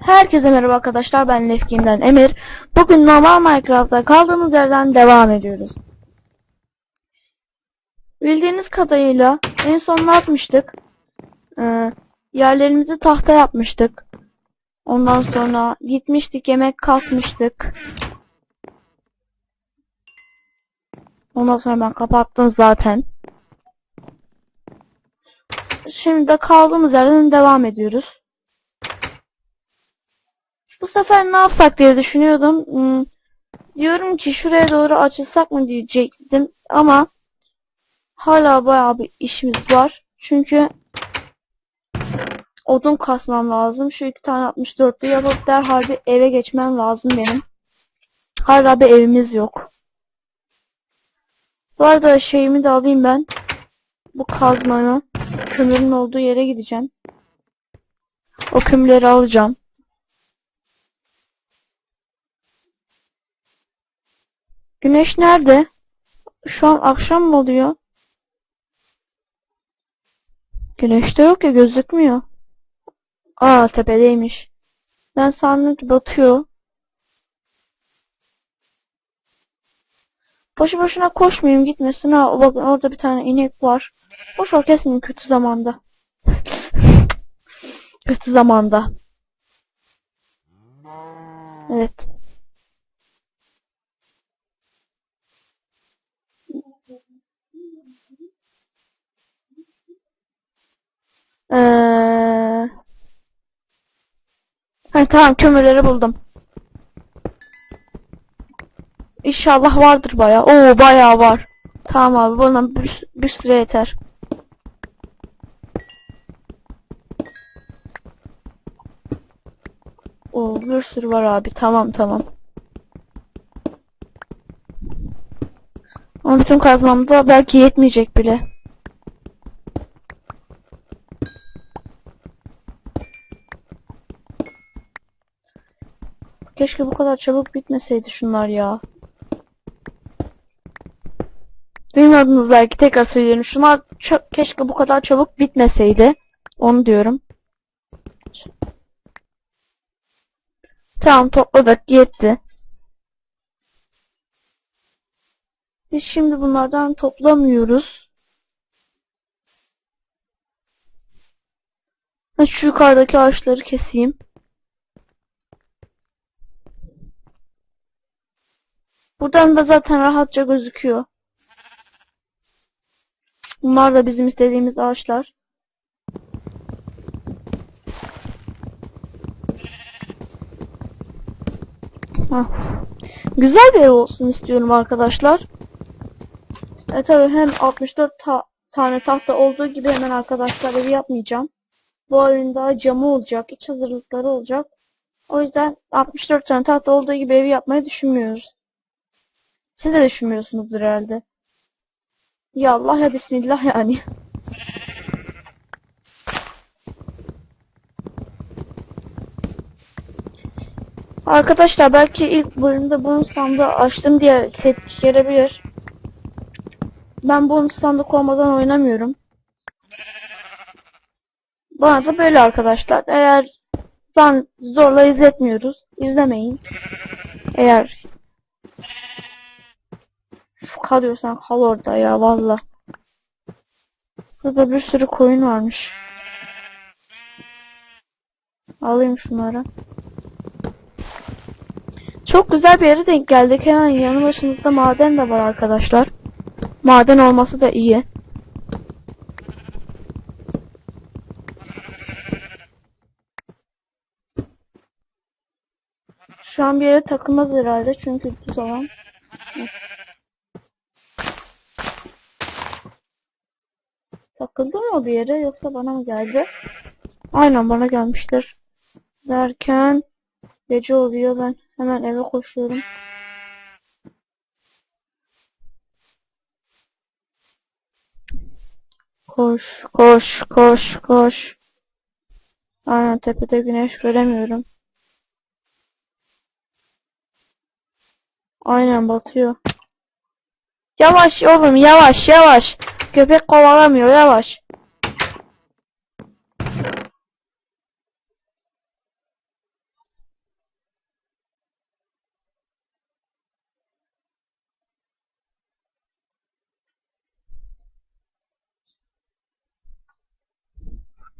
Herkese merhaba arkadaşlar ben Lefkin'den Emir. Bugün normal Minecraft'ta kaldığımız yerden devam ediyoruz. Bildiğiniz kadarıyla en son ne yapmıştık? Ee, yerlerimizi tahta yapmıştık. Ondan sonra gitmiştik yemek kalkmıştık. Ondan sonra ben kapattım zaten. Şimdi de kaldığımız yerden devam ediyoruz. Bu sefer ne yapsak diye düşünüyordum. Hmm, diyorum ki şuraya doğru açılsak mı diyecektim ama hala bayağı bir işimiz var. Çünkü odun kasmam lazım. Şu iki tane 64'lü yapıp derhal bir eve geçmem lazım benim. Hala bir evimiz yok. Bu arada şeyimi de alayım ben. Bu kazmanı. Kömürün olduğu yere gideceğim. O kömürleri alacağım. Güneş nerede? Şu an akşam mı oluyor? Güneş de yok ya gözükmüyor. Aa tepedeymiş. Ben sandım batıyor. Boşu boşuna koşmayayım gitmesin. Ha bakın orada bir tane inek var. Boş ver kesmeyin kötü zamanda. kötü zamanda. Evet. Ee... Ha, tamam kömürleri buldum. İnşallah vardır baya. Oo bayağı var. Tamam abi bundan bir, bir süre yeter. Oo bir sürü var abi. Tamam tamam. Ama bütün kazmamda belki yetmeyecek bile. Keşke bu kadar çabuk bitmeseydi şunlar ya. Duymadınız belki tekrar söylüyorum. Şunlar keşke bu kadar çabuk bitmeseydi. Onu diyorum. Tamam topladık yetti. Biz şimdi bunlardan toplamıyoruz. Şu yukarıdaki ağaçları keseyim. Buradan da zaten rahatça gözüküyor. Bunlar da bizim istediğimiz ağaçlar. Güzel bir ev olsun istiyorum arkadaşlar. E tabi hem 64 ta tane tahta olduğu gibi hemen arkadaşlar evi yapmayacağım. Bu oyunda camı olacak, iç hazırlıkları olacak. O yüzden 64 tane tahta olduğu gibi evi yapmayı düşünmüyoruz. Siz de düşünmüyorsunuzdur herhalde. Ya Allah ya Bismillah yani. Arkadaşlar belki ilk bölümde bonus sandığı açtım diye tepki gelebilir. Ben bonus sandık olmadan oynamıyorum. Bana da böyle arkadaşlar. Eğer ben zorla izletmiyoruz. İzlemeyin. Eğer kalıyorsan kal orada ya valla. Burada bir sürü koyun varmış. Alayım şunları. Çok güzel bir yere denk geldik. Hemen yanı başımızda maden de var arkadaşlar. Maden olması da iyi. Şu an bir yere takılmaz herhalde çünkü düz alan. Takıldı mı bir yere yoksa bana mı geldi? Aynen bana gelmiştir. Derken gece oluyor ben hemen eve koşuyorum. Koş koş koş koş. Aynen tepede güneş göremiyorum. Aynen batıyor. Yavaş oğlum yavaş yavaş. Köpek kovalamıyor yavaş.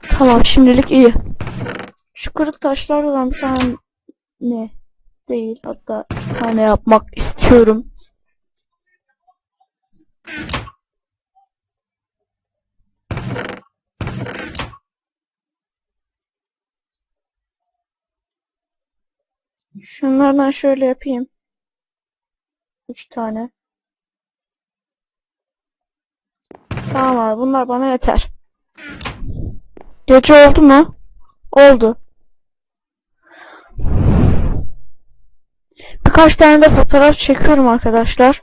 Tamam şimdilik iyi. Şu kırık taşlardan bir tane ne değil hatta bir tane yapmak istiyorum. Şunlardan şöyle yapayım. Üç tane. Tamam abi bunlar bana yeter. Gece oldu mu? Oldu. Birkaç tane de fotoğraf çekiyorum arkadaşlar.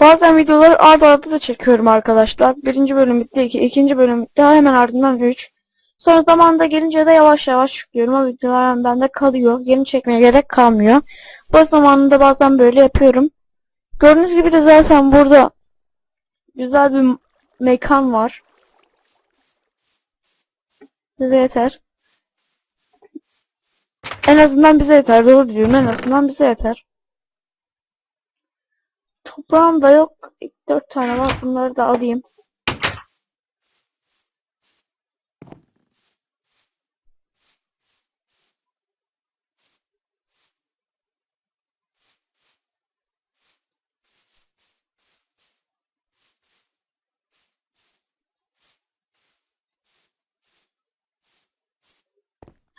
Bazen videoları arda arda da çekiyorum arkadaşlar. Birinci bölüm bitti, iki, ikinci bölüm bitti. Hemen ardından üç. Sonra zamanında gelince de yavaş yavaş yüklüyorum. O videolar bende kalıyor. Yeni çekmeye gerek kalmıyor. Bu zamanında bazen böyle yapıyorum. Gördüğünüz gibi de zaten burada güzel bir mekan var. Bize yeter. En azından bize yeter. Doğru diyorum. En azından bize yeter. Toprağım da yok. İlk dört tane var. Bunları da alayım.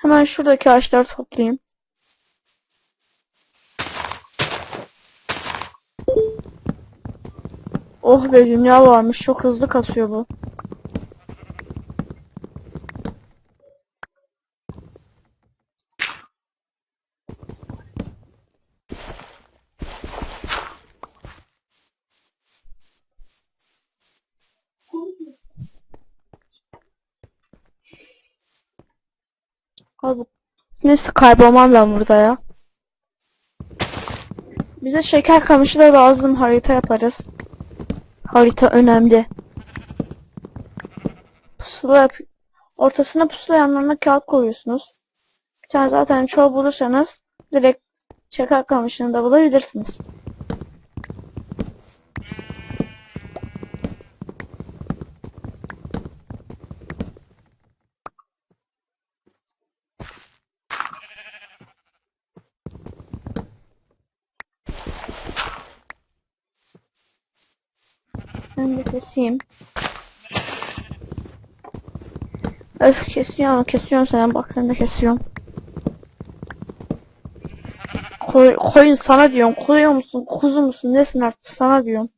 Hemen şuradaki ağaçları toplayayım. Oh be dünya varmış. Çok hızlı kasıyor bu. Abi neyse kaybolmam ben burada ya. Bize şeker kamışı da lazım. Harita yaparız. Harita önemli. Pusula yap ortasına pusula yanlarına kağıt koyuyorsunuz. Bir tane zaten çoğu bulursanız direkt şeker kamışını da bulabilirsiniz. Sen de keseyim. Öf kesiyorum kesiyorum sen bak sen de kesiyorum. Koy, koyun sana diyorum. Koyuyor musun? Kuzu musun? Nesin artık sana diyorum.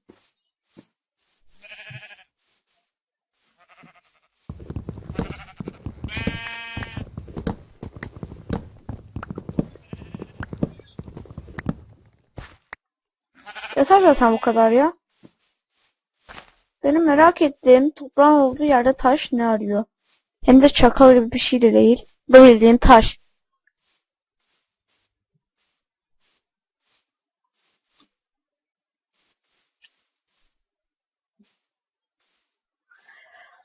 Yeter zaten bu kadar ya. Benim merak ettiğim toprağın olduğu yerde taş ne arıyor? Hem de çakal gibi bir şey de değil. Bildiğin taş.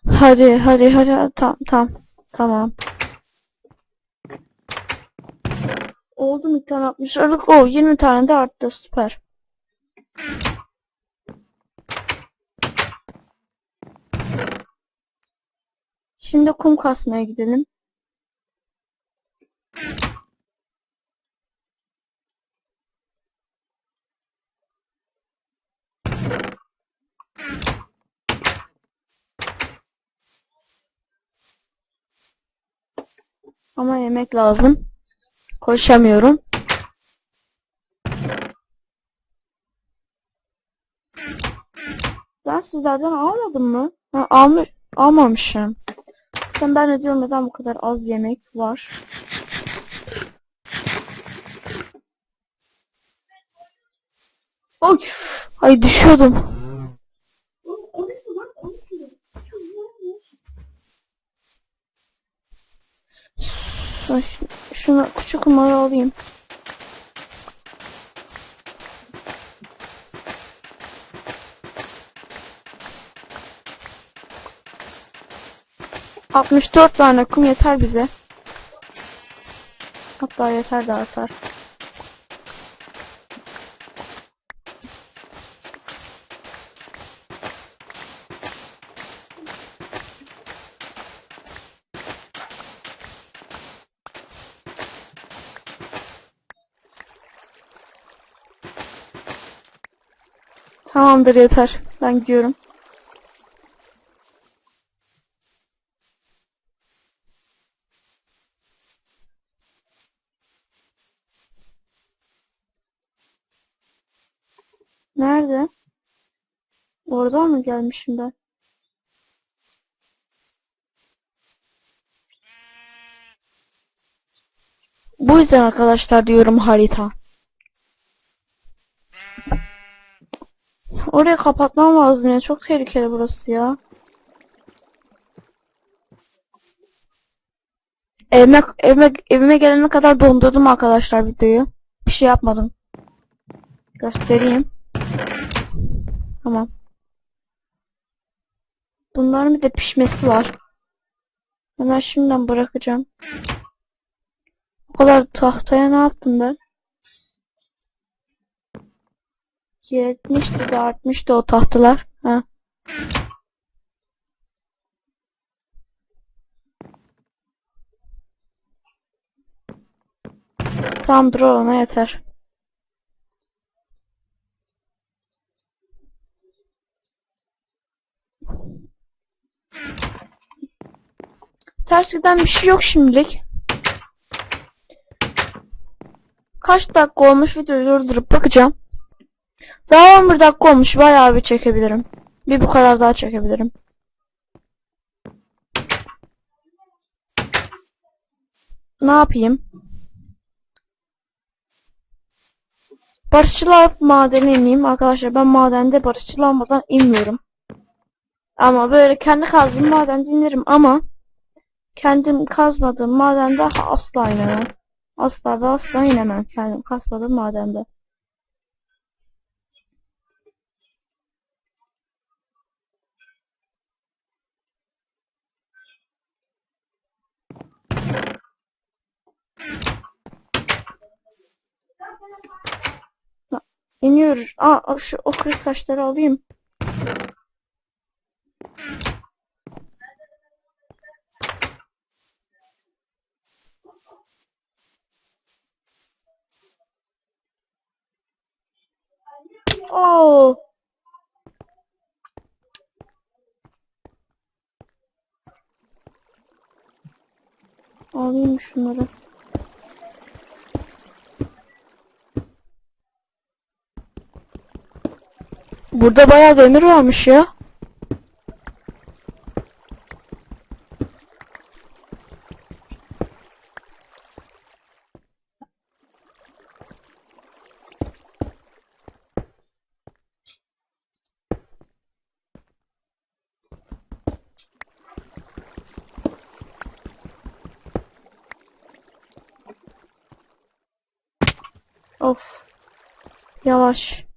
Hadi hadi hadi tam tam tamam. Oldu tane 60 Aralık o 20 tane de arttı süper. Şimdi kum kasmaya gidelim. Ama yemek lazım. Koşamıyorum. Ben sizlerden almadım mı? Ha, almış, almamışım. Sen ben de diyorum neden bu kadar az yemek var. Oy, ay düşüyordum. Şunu küçük kumarı alayım. 64 tane kum yeter bize. Hatta yeter de artar. Tamamdır yeter. Ben gidiyorum. Nerede? Oradan mı gelmişim ben? Bu yüzden arkadaşlar diyorum harita. Orayı kapatmam lazım ya. Çok tehlikeli burası ya. Evime, evime, evime gelene kadar dondurdum arkadaşlar videoyu. Bir şey yapmadım. Göstereyim. Tamam. Bunların bir de pişmesi var. Hemen şimdiden bırakacağım. O kadar tahtaya ne yaptım ben? 70'ti de artmıştı o tahtalar. Ha. Tamam dur ona yeter. Ters giden bir şey yok şimdilik. Kaç dakika olmuş videoyu durdurup bakacağım. Daha 11 dakika olmuş. Bayağı bir çekebilirim. Bir bu kadar daha çekebilirim. Ne yapayım? Barışçılar madene ineyim. Arkadaşlar ben madende barışçıl olmadan inmiyorum. Ama böyle kendi kazdığım madende inerim ama kendim kazmadığım madende asla inemem. Asla ve asla inemem kendim kazmadığım madende. İniyoruz. Aa şu o kırık taşları alayım. Oo. Alayım şunları. Burada bayağı demir varmış ya. Of. Yavaş.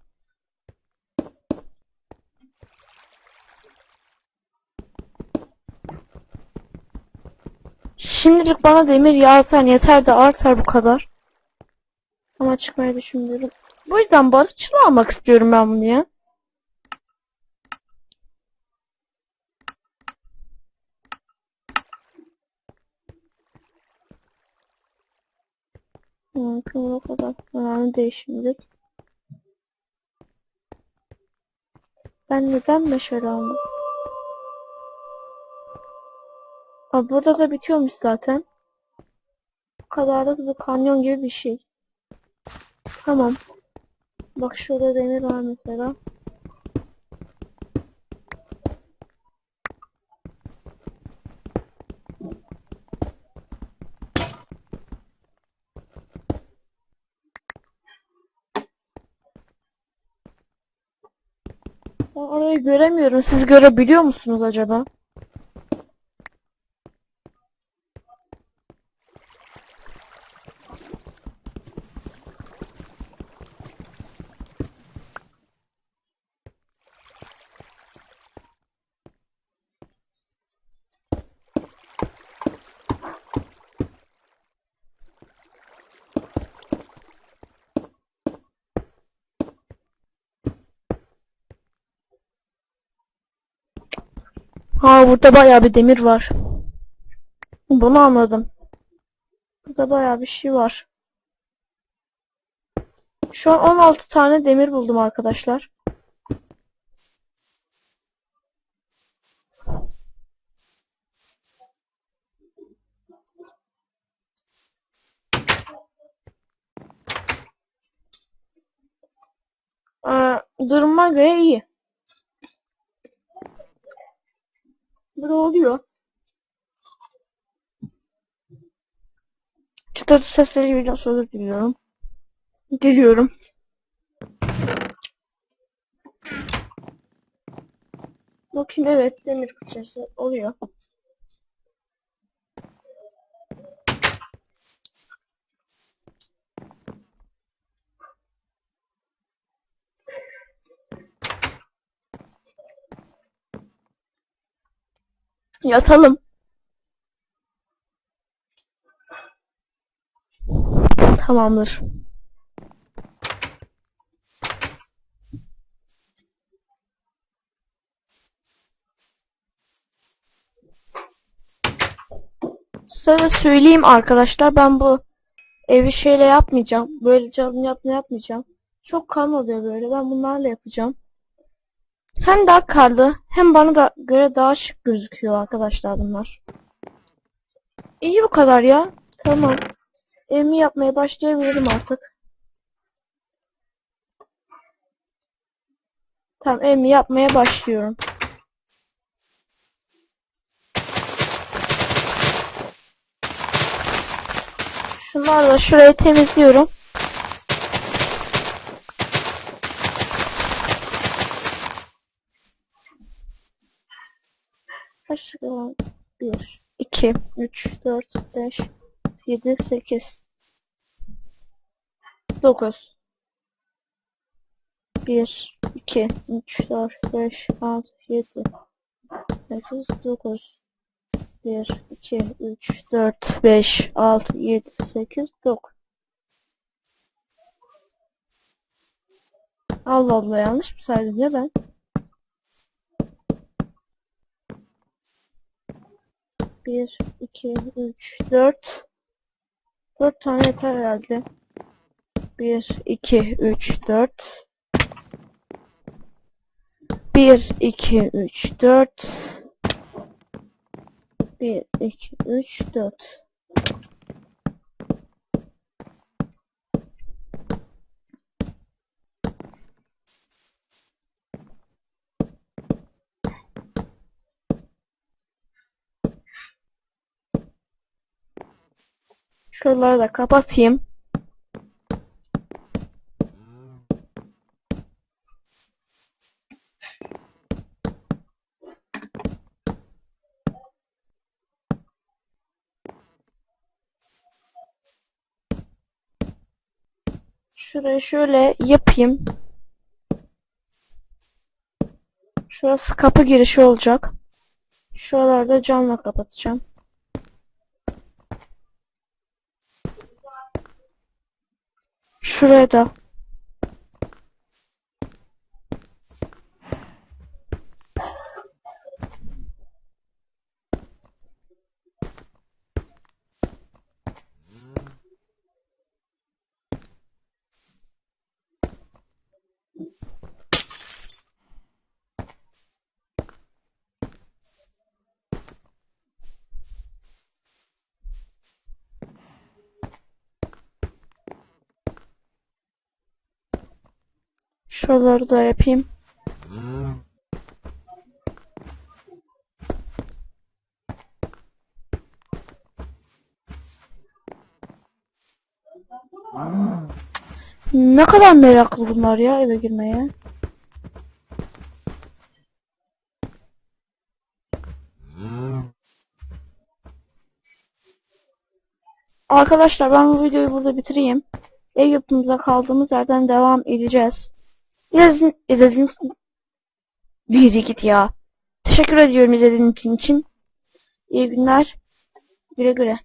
Şimdilik bana demir yağtan yeter de artar bu kadar. Ama çıkmayı düşünmüyorum. Bu yüzden balıkçılığı almak istiyorum ben bunu ya. Hmm, o kadar önemli değil şimdilik. Ben neden meşale almadım? Aa, burada da bitiyormuş zaten. Bu kadar da bir kanyon gibi bir şey. Tamam. Bak şurada demir var mesela. Ben orayı göremiyorum. Siz görebiliyor musunuz acaba? Ha burada baya bir demir var. Bunu anladım. Burada baya bir şey var. Şu an 16 tane demir buldum arkadaşlar. Ee, duruma göre iyi. Böyle oluyor. Çıtırtı sesleri biraz özür diliyorum. Geliyorum. Bakayım evet demir fırçası oluyor. Yatalım. Tamamdır. Size söyleyeyim arkadaşlar ben bu evi şeyle yapmayacağım. Böyle canlı yapma yapmayacağım. Çok kalmadı böyle. Ben bunlarla yapacağım. Hem daha karlı hem bana da göre daha şık gözüküyor arkadaşlar bunlar. İyi bu kadar ya. Tamam. Evimi yapmaya başlayabilirim artık. Tamam evimi yapmaya başlıyorum. Şunlarla şurayı temizliyorum. Var? 1, 2, 3, 4, 5, 7, 8, 9. 1, 2, 3, 4, 5, 6, 7, 8, 9. 1, 2, 3, 4, 5, 6, 7, 8, 9. Allah Allah yanlış mı ya ben? Bir, iki, üç, dört. Dört tane yeter herhalde. Bir, iki, üç, dört. Bir, iki, üç, dört. Bir, iki, üç, dört. Şuraları da kapatayım. Şurayı şöyle yapayım. Şurası kapı girişi olacak. Şuralarda camla kapatacağım. Şuraya da. Şuraları da yapayım. Ne kadar meraklı bunlar ya eve girmeye. Arkadaşlar ben bu videoyu burada bitireyim. Ev yapımıza kaldığımız yerden devam edeceğiz. İzlediğiniz, izlediğiniz bir git ya. Teşekkür ediyorum izlediğiniz için. İyi günler. Güle güle.